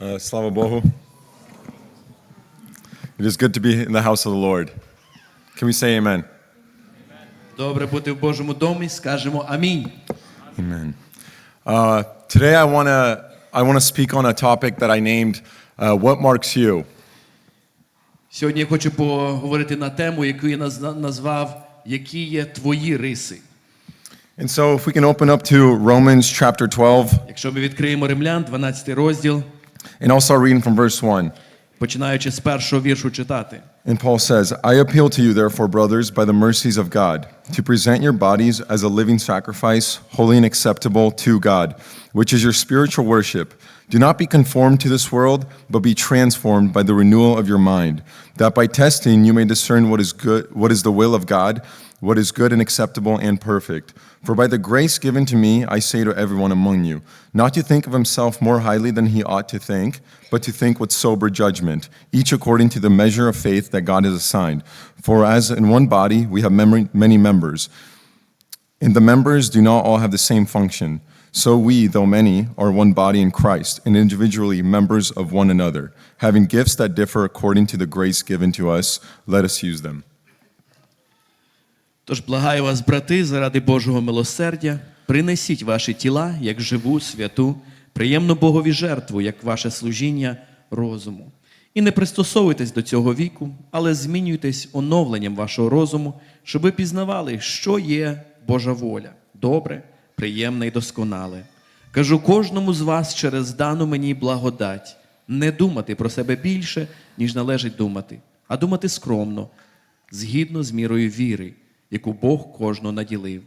Uh, Slava Bohu. It is good to be in the house of the Lord. Can we say amen? Добре бути в Божому домі, скажемо амінь. Amen. Uh, today I want to I want to speak on a topic that I named uh, "What marks you." Сьогодні я хочу поговорити на тему, яку я назвав Які є твої риси. And so, if we can open up to Romans chapter 12, Якщо ми відкриємо Римлян, 12 розділ, and I'll start reading from verse 1. починаючи з першого віршу читати. And Paul says, I appeal to you, therefore, brothers, by the mercies of God, to present your bodies as a living sacrifice, holy and acceptable to God, which is your spiritual worship. Do not be conformed to this world, but be transformed by the renewal of your mind, that by testing you may discern what is good, what is the will of God, what is good and acceptable and perfect. For by the grace given to me, I say to everyone among you, not to think of himself more highly than he ought to think, but to think with sober judgment, each according to the measure of faith that God has assigned. For as in one body we have many members, and the members do not all have the same function, so we, though many, are one body in Christ, and individually members of one another. Having gifts that differ according to the grace given to us, let us use them. Тож благаю вас, брати, заради Божого милосердя, принесіть ваші тіла як живу, святу, приємну Богові жертву, як ваше служіння розуму. І не пристосовуйтесь до цього віку, але змінюйтесь оновленням вашого розуму, щоб ви пізнавали, що є Божа воля, добре, приємне і досконале. Кажу кожному з вас через дану мені благодать, не думати про себе більше, ніж належить думати, а думати скромно, згідно з мірою віри, яку Бог кожного наділив.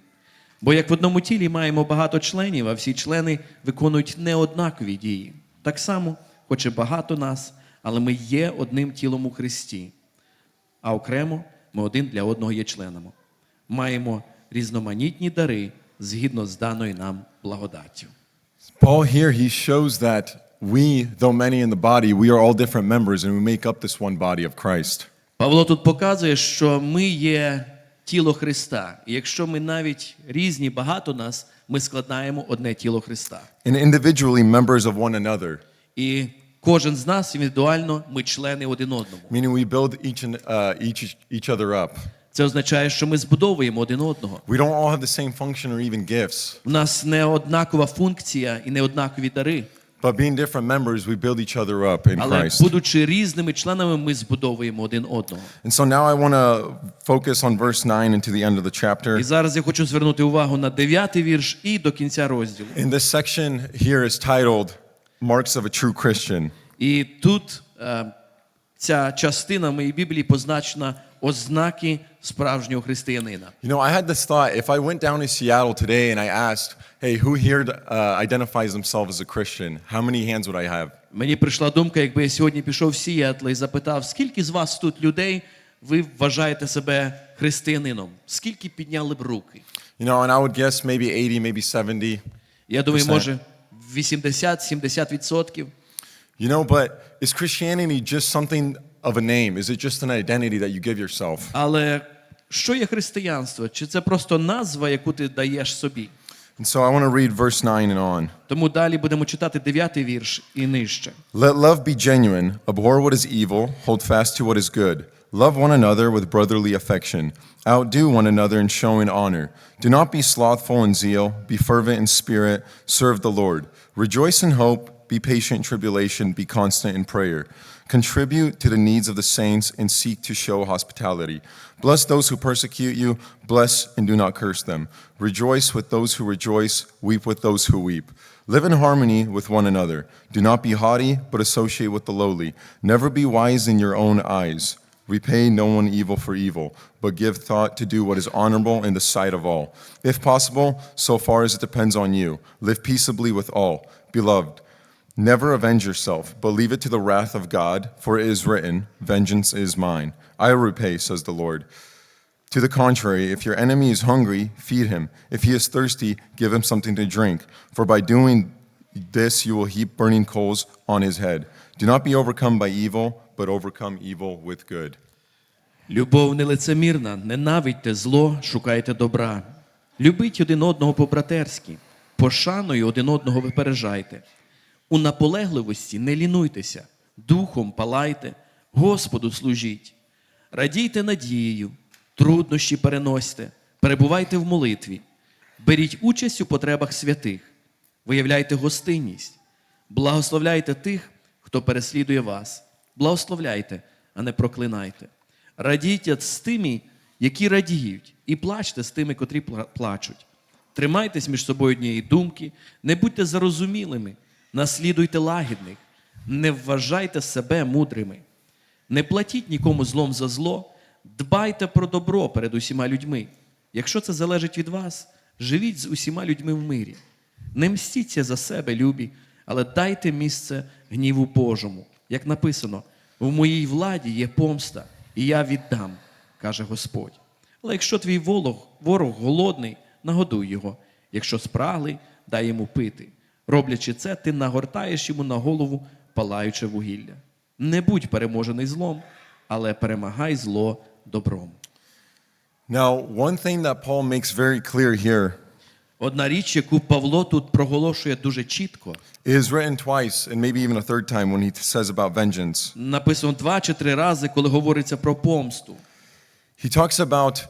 Бо як в одному тілі маємо багато членів, а всі члени виконують неоднакові дії. Так само, хоч і багато нас, але ми є одним тілом у Христі, а окремо ми один для одного є членами. Маємо різноманітні дари згідно з даною нам благодаттю. Paul here, he shows that we, though many in the body, we are all different members and we make up this one body of Christ. Павло тут показує, що ми є тіло Христа. І якщо ми навіть різні, багато нас, ми складаємо одне тіло Христа. And individually members of one another, І кожен з нас індивідуально ми члени один одному. meaning we build each, and, uh, each, each other up. Це означає, що ми збудовуємо один одного. We don't all have the same function or even gifts, У нас не однакова функція і не однакові дари. but being different members, we build each other up in Але Christ. будучи різними членами, ми збудовуємо один одного. And so now I want to focus on verse 9 and to the end of the І chapter. зараз я хочу звернути увагу на дев'ятий вірш і до кінця розділу. And this section here is titled Marks of a True Christian. І тут е, ця частина моєї Біблії позначена ознаки справжнього християнина. You know, I had this thought if I went down to Seattle today and I asked, hey, who here uh, identifies themselves as a Christian? How many hands would I have? Мені прийшла думка, якби я сьогодні пішов в Сіятл і запитав, скільки з вас тут людей ви вважаєте себе християнином? Скільки підняли б руки? You know, and I would guess maybe 80, maybe 70. Я думаю, може 80-70 відсотків. You know, but is Christianity just something of a name? Is it just an identity that you give yourself? Але що є християнство? Чи це просто назва, яку ти даєш собі? And so I want to read verse 9 and on. Тому далі будемо читати дев'ятий вірш і нижче. Let love be genuine, abhor what is evil, hold fast to what is good. Love one another with brotherly affection. Outdo one another in showing honor. Do not be slothful in zeal, be fervent in spirit, serve the Lord. Rejoice in hope, be patient in tribulation, be constant in prayer. Contribute to the needs of the saints and seek to show hospitality. Bless those who persecute you, bless and do not curse them. Rejoice with those who rejoice, weep with those who weep. Live in harmony with one another. Do not be haughty, but associate with the lowly. Never be wise in your own eyes. Repay no one evil for evil, but give thought to do what is honorable in the sight of all. If possible, so far as it depends on you, live peaceably with all. Beloved, never avenge yourself, but leave it to the wrath of God, for it is written, Vengeance is mine. I will repay, says the Lord. To the contrary, if your enemy is hungry, feed him. If he is thirsty, give him something to drink. For by doing this, you will heap burning coals on his head. Do not be overcome by evil, but overcome evil with good. Любов нелицемірна, ненавидьте зло, шукайте добра. Любіть один одного по-братерськи, пошаною один одного випереджайте. У наполегливості не лінуйтеся, духом палайте, Господу служіть. Радійте надією, труднощі переносьте, перебувайте в молитві, беріть участь у потребах святих, виявляйте гостинність, благословляйте тих, хто переслідує вас, благословляйте, а не проклинайте. Радійте з тими, які радіють, і плачте з тими, котрі плачуть. Тримайтесь між собою однієї думки, не будьте зарозумілими, наслідуйте лагідних, не вважайте себе мудрими. Не платіть нікому злом за зло, дбайте про добро перед усіма людьми. Якщо це залежить від вас, живіть з усіма людьми в мирі. Не мстіться за себе, любі, але дайте місце гніву Божому. Як написано, в моїй владі є помста, і я віддам, каже Господь. Але якщо твій ворог, ворог голодний, нагодуй його. Якщо спраглий, дай йому пити. Роблячи це, ти нагортаєш йому на голову палаюче вугілля. Не будь переможений злом, але перемагай зло добром. Now, one thing that Paul makes very clear here Одна річ, яку Павло тут проголошує дуже чітко, is written twice, and maybe even a third time when he says about vengeance. написано два чи три рази, коли говориться про помсту. He talks about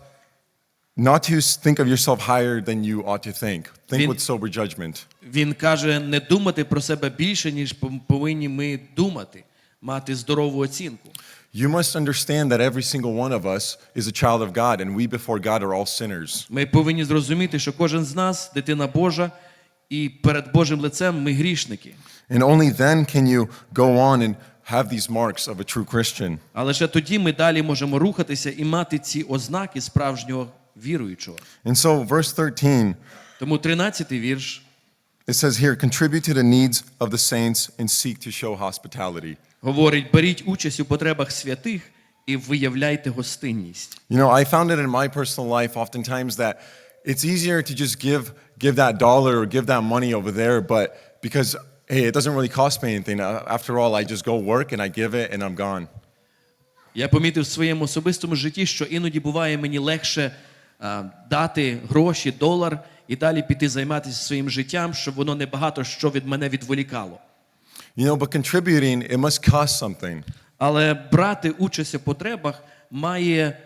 not to think of yourself higher than you ought to think. Think Він- with sober judgment. Він каже, не думати про себе більше, ніж пов- повинні ми думати, мати здорову оцінку. You must understand that every single one of us is a child of God, and we before God are all sinners. Ми повинні зрозуміти, що кожен з нас дитина Божа, і перед Божим лицем ми грішники. And only then can you go on and have these marks of a true Christian. А лише тоді ми далі можемо рухатися і мати ці ознаки справжнього віруючого. And so, verse 13, Тому 13-й вірш it says here, contribute to the needs of the saints and seek to show hospitality. говорить: беріть участь у потребах святих і виявляйте гостинність. You know, I found it in my personal life oftentimes that it's easier to just give give that dollar or give that money over there, but because hey, it doesn't really cost me anything. Uh, After all, I just go work and I give it and I'm gone. Я помітив в своєму особистому житті, що іноді буває мені легше дати гроші, долар і далі піти займатися своїм життям, щоб воно не багато що від мене відволікало. You know, but contributing, it must cost something. Але брати участь у потребах має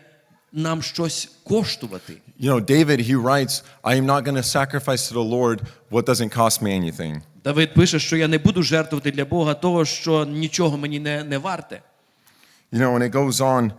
нам щось коштувати. You know, David, he writes, I am not going to sacrifice to the Lord what doesn't cost me anything. Давид пише, що я не буду жертвувати для Бога того, що нічого мені не, не варте. You know, and it goes on,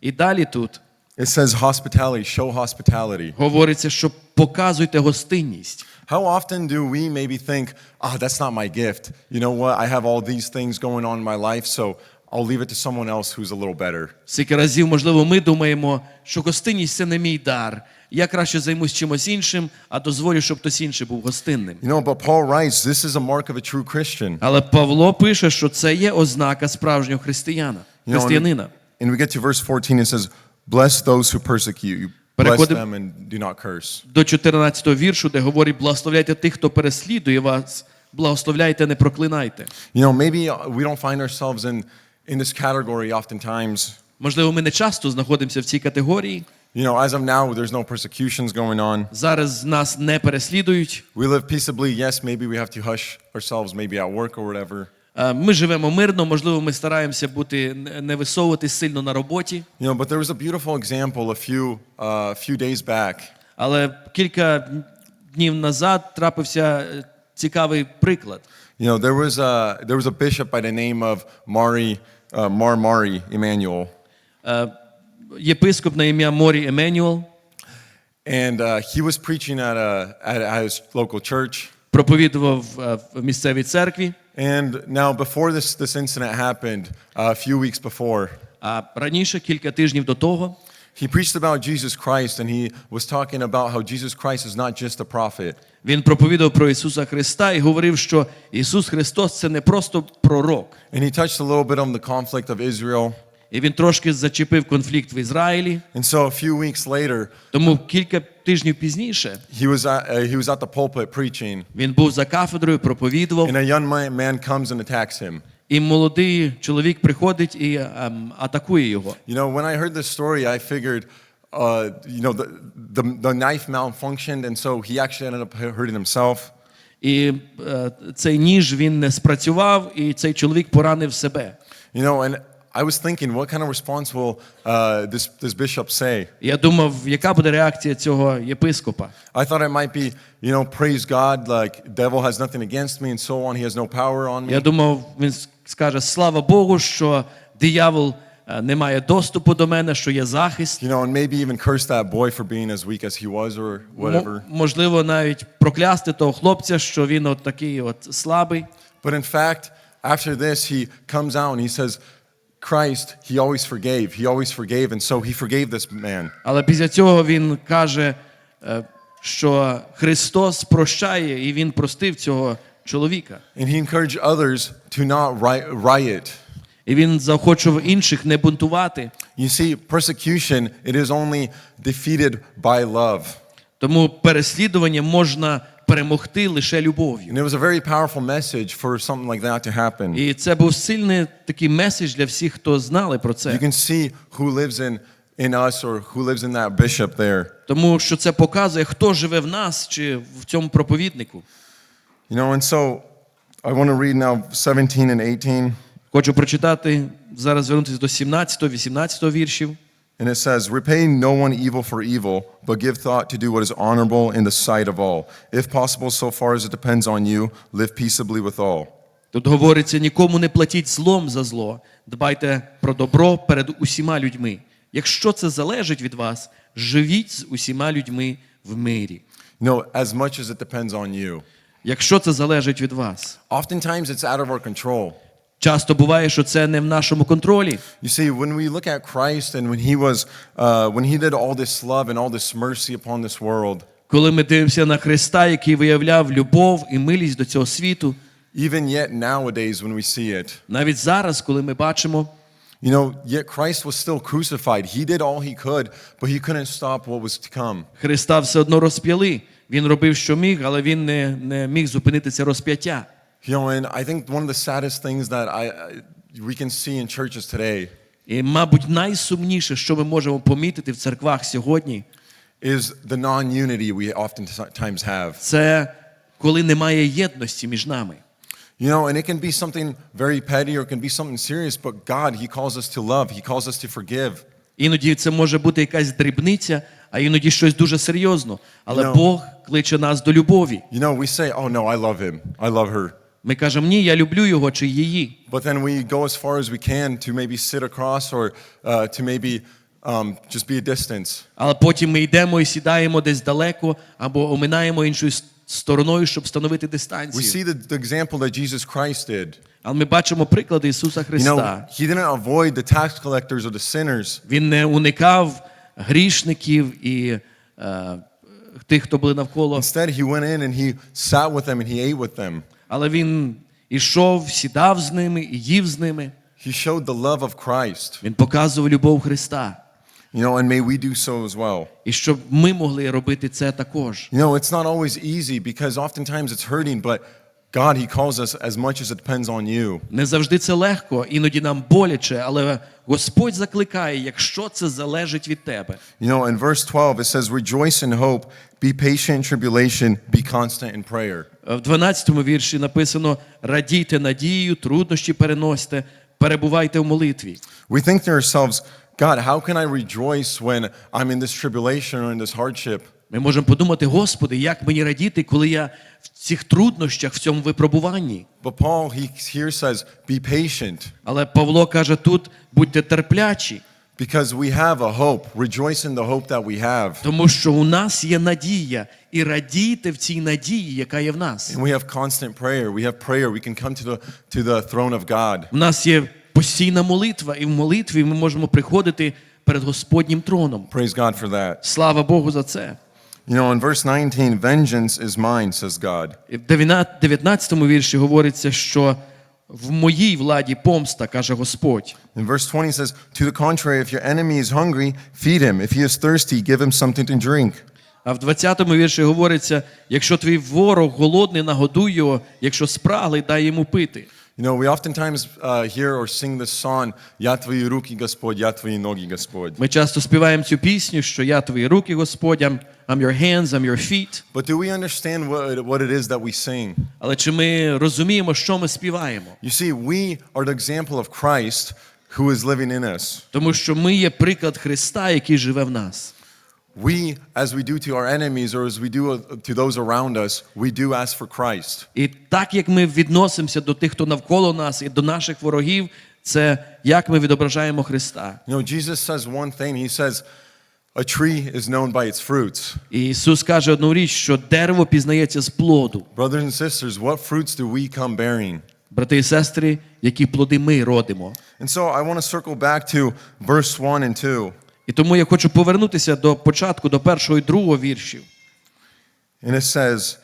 І далі тут it says hospitality, show hospitality. говориться, що показуйте гостинність. How often do we maybe think, ah, that's not my gift. You know what? I have all these things going on in my life, so I'll leave it to someone else who's a little better. Скільки разів, можливо, ми думаємо, що гостинність це не мій дар. Я краще займусь чимось іншим, а дозволю, щоб хтось інший був гостинним. You know, but Paul writes, this is a mark of a true Christian. Але Павло пише, що це є ознака справжнього християна, You know, and, and we get to verse 14, it says, bless those who persecute you. Bless Переходимо- them and do not curse. До 14 віршу, де говорить: благословляйте тих, хто переслідує вас, благословляйте, не проклинайте. You know, maybe uh, we don't find ourselves in, in this category oftentimes. Можливо, ми не часто знаходимося в цій категорії. You know, as of now, there's no persecutions going on. Зараз нас не переслідують. We live peaceably. Yes, maybe we have to hush ourselves, maybe at work or whatever. Е, Ми живемо мирно, можливо, ми стараємося бути не висовуватись сильно на роботі. You know, but there was a beautiful example a few, uh, few days back. Але кілька днів назад трапився е, цікавий приклад. You know, there was a, there was a bishop by the name of Mari, uh, Mar Mari Emmanuel. Е, Єпископ на ім'я Морі Еменюел And uh, he was preaching at, a, at, at his local church. проповідував в місцевій церкві. And now, before this, this incident happened, uh, a few weeks before, А раніше, кілька тижнів до того, he preached about Jesus Christ and he was talking about how Jesus Christ is not just a prophet, він проповідав про Ісуса Христа і говорив, що Ісус Христос це не просто пророк. And he touched a little bit on the conflict of Israel. І він трошки зачепив конфлікт в Ізраїлі. And so a few weeks later, Тому кілька тижнів пізніше he was at, uh, he was at the pulpit preaching, він був за кафедрою, проповідував, and a young man, comes and attacks him. і молодий чоловік приходить і ем, атакує його. You know, when I heard this story, I figured, uh, you know, the, the, the knife malfunctioned, and so he actually ended up hurting himself. І е, цей ніж він не спрацював, і цей чоловік поранив себе. You know, and I was thinking, what kind of response will uh, this, this bishop say? Я думав, яка буде реакція цього єпископа. I thought it might be, you know, praise God, like devil has nothing against me and so on. He has no power on me. Я думав, він скаже: слава Богу, що диявол е, не має доступу до мене, що є захист. You know, and maybe even curse that boy for being as weak as he was or whatever. М- можливо, навіть проклясти того хлопця, що він от такий от слабий. But in fact, after this, he comes out and he says, Christ, he always forgave. He always forgave. And so he forgave this man. Але після цього він каже, е, що Христос прощає, і він простив цього чоловіка. And he encouraged others to not ri- riot. І він заохочував інших не бунтувати. You see, persecution, it is only defeated by love. Тому переслідування можна перемогти лише любов'ю. And it was a very powerful message for something like that to happen. І це був сильний такий меседж для всіх, хто знали про You can see who lives in, in us or who lives in that bishop there. Тому що це показує, хто живе в нас чи в цьому проповіднику. You know, and so I want to read now 17 and 18. Хочу прочитати зараз звернутися до 17, 18 віршів. And it says, Repay no one evil for evil, but give thought to do what is honorable in the sight of all. If possible, so far as it depends on you, live peaceably with all. Тут говориться: нікому не платіть злом за зло, дбайте про добро перед усіма людьми. Якщо це залежить від вас, живіть з усіма людьми в мирі. You know, as much as it depends on you. Якщо це залежить від вас, Oftentimes it's out of our control. Часто буває, що це не в нашому контролі. You see, when we look at Christ and when he was, uh, when he did all this love and all this mercy upon this world, Коли ми дивимося на Христа, який виявляв любов і милість до цього світу, even yet nowadays when we see it, навіть зараз, коли ми бачимо, you know, yet Christ was still crucified. He did all he could, but he couldn't stop what was to come. Христа все одно розп'яли. Він робив, що міг, але він не, не міг зупинити це розп'яття. You know, and I think one of the saddest things that I, I we can see in churches today І, мабуть, найсумніше, що ми можемо помітити в церквах сьогодні, is the non-unity we oftentimes have. це коли немає єдності між нами. You know, and it can be something very petty or it can be something serious, but God, He calls us to love. He calls us to forgive. Іноді це може бути якась дрібниця, а іноді щось дуже серйозно. Але You know- Бог кличе нас до любові. You know, we say, oh no, I love Him. I love her. Ми кажемо, ні, я люблю його чи її. But then we go as far as we can to maybe sit across or uh, to maybe um, just be a distance. Але потім ми йдемо і сідаємо десь далеко або оминаємо іншою стороною, щоб встановити We дистанцію. see the, the example that Jesus Christ did. Але ми бачимо приклади Ісуса You know, Христа. He didn't avoid the tax collectors or the sinners. Він не уникав грішників і е, тих, хто були навколо. Instead, He went in and He sat with them and He ate with them. Але він ішов, сідав з ними і їв з ними. He showed the love of Christ. Він показував любов Христа. You know, and may we do so as well. І щоб ми могли робити це також. You know, it's not always easy because oftentimes it's hurting, but God, He calls us as much as it depends on you. Не завжди це легко, іноді нам боляче, але Господь закликає, якщо це залежить від тебе. You know, in verse 12, it says, Rejoice in hope, be patient in tribulation, be constant in prayer. В 12 вірші написано: радійте надією, труднощі переносьте, перебувайте в молитві. We think to ourselves, God, how can I rejoice when I'm in this tribulation or in this hardship? Ми можемо подумати, Господи, як мені радіти, коли я в цих труднощах, в цьому випробуванні. But Paul, he here says, Be patient Але Павло каже тут: будьте терплячі, because we have a hope. Rejoice in the hope that we have. тому що у нас є надія, і радійте в цій надії, яка є в нас. And we have constant prayer. We have prayer. We can come to the, to the throne of God. У нас є постійна молитва, і в молитві ми можемо приходити перед Господнім троном. Praise God for that. Слава Богу за це. You know, in verse 19, vengeance is mine, says God. І В 19-му вірші говориться, що в моїй владі помста, каже Господь. In verse 20 says, To the contrary, if your enemy is hungry, feed him. If he is thirsty, give him something to drink. А в 20-му вірші говориться: якщо твій ворог голодний, нагодуй його, якщо спраглий, дай йому пити. You know, we oftentimes uh, hear or sing this song, «Я твої руки, Господь, я твої ноги, Господь». Ми часто співаємо цю пісню, що я твої руки, Господь, I'm, I'm your hands, I'm your feet. But do we understand what, what it is that we sing? Але чи ми розуміємо, що ми співаємо? You see, we are the example of Christ who is living in us. Тому що ми є приклад Христа, який живе в нас. We, as we do to our enemies or as we do uh, to those around us, we do ask for Christ. І так як ми відносимося до тих, хто навколо нас, і до наших ворогів, це як ми відображаємо Христа. You know, Jesus says one thing. He says, a tree is known by its fruits. І Ісус каже одну річ, що дерево пізнається з плоду. Brothers and sisters, what fruits do we come bearing? Брати і сестри, які плоди ми родимо. And so I want to circle back to verse 1 and 2. І тому я хочу повернутися до початку, до першого і другого віршів. And it says,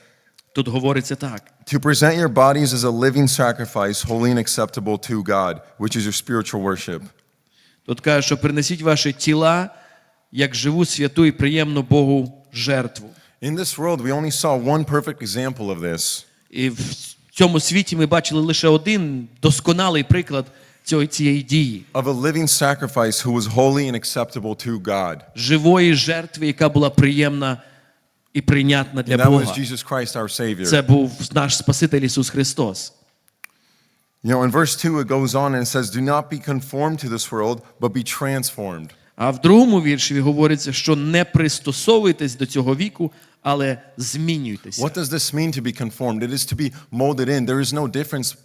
Тут говориться так: to present your bodies as a living sacrifice, holy and acceptable to God, which is your spiritual worship. тут каже, що принесіть ваші тіла як живу святу і приємну Богу жертву. In this world, we only saw one perfect example of this. І в цьому світі ми бачили лише один досконалий приклад цієї дії. of a living sacrifice who was holy and acceptable to God. живої жертви, яка була приємна і прийнятна для And that was Jesus Christ, our Savior. Це був наш Спаситель Ісус Христос. You know, in verse 2, it goes on and says, Do not be conformed to this world, but be transformed. А в другому вірші говориться, що не пристосовуйтесь до цього віку, але змінюйтеся. What does this mean to be conformed? It is to be molded in. There is no difference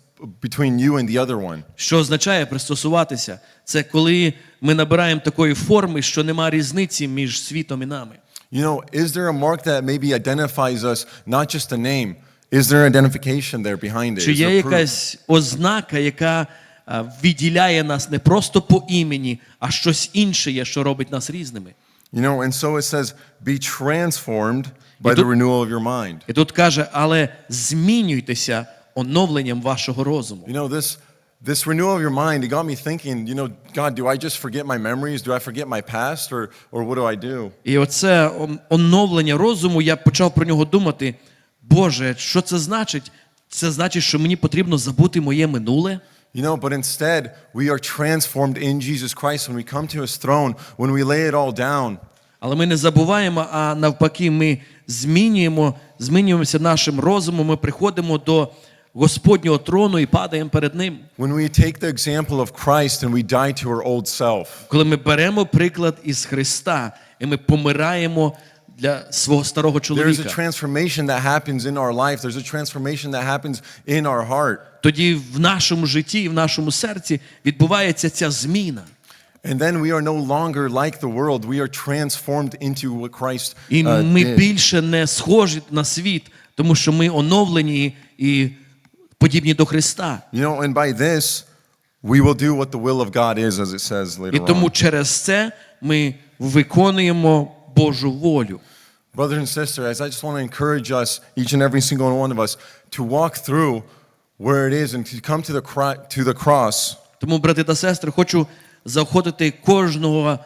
between you and the other one. Що означає пристосуватися? Це коли ми набираємо такої форми, що нема різниці між світом і нами. You know, is there a mark that maybe identifies us, not just a name? Is there identification there behind it? Чи є якась ознака, яка відділяє нас не просто по імені, а щось інше є, що робить нас різними? You know, and so it says, Be transformed by the renewal of your mind. І тут каже, але змінюйтеся оновленням вашого розуму. You know, this this renewal of your mind, it got me thinking, you know, God, do I just forget my memories? Do I forget my past? Or or what do I do? І оце оновлення розуму, я почав про нього думати. Боже, що це значить? Це значить, що мені потрібно забути моє минуле. You know, but instead, we are transformed in Jesus Christ when we come to his throne, when we lay it all down. Але ми не забуваємо, а навпаки, ми змінюємо, змінюємося нашим розумом, ми приходимо до Господнього трону і падаємо перед ним. When we take the example of Christ and we die to our old self. Коли ми беремо приклад із Христа, і ми помираємо для свого старого There is a transformation that happens in our life. There's a transformation that happens in our heart. тоді в нашому житті і в нашому серці відбувається ця зміна. And then we are no longer like the world. We are transformed into what Christ І uh, ми більше не схожі на світ, тому що ми оновлені і подібні до Христа. You know, and by this, we will do what the will of God is, as it says later І тому через це ми виконуємо Божу волю. Brothers and sisters, I just want to encourage us, each and every single one of us, to walk through where it is and to come to the, to the cross Тому, брати та сестри, хочу заохотити кожного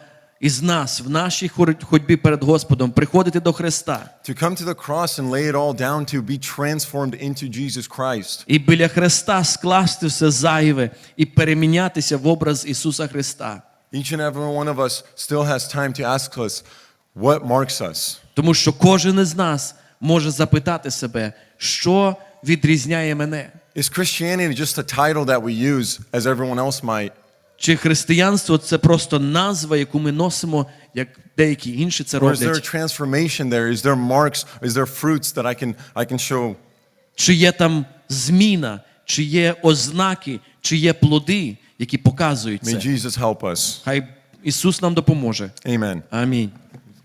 із нас в нашій ходьбі перед Господом, приходити до Христа to come to the cross and lay it all down to be transformed into Jesus Christ. і біля Христа скласти все зайве і перемінятися в образ Ісуса Христа. Each and every one of us still has time to ask us, what marks us? Тому що кожен із нас може запитати себе, що відрізняє мене. Is Christianity just a title that we use as everyone else might? Чи християнство це просто назва, яку ми носимо, як деякі інші це Or is there a transformation there? Is there marks? Is there fruits that I can, I can show? Чи є там зміна, чи є ознаки, чи є плоди, які показують May? Jesus help us. Хай Ісус нам допоможе. Amen. Амінь.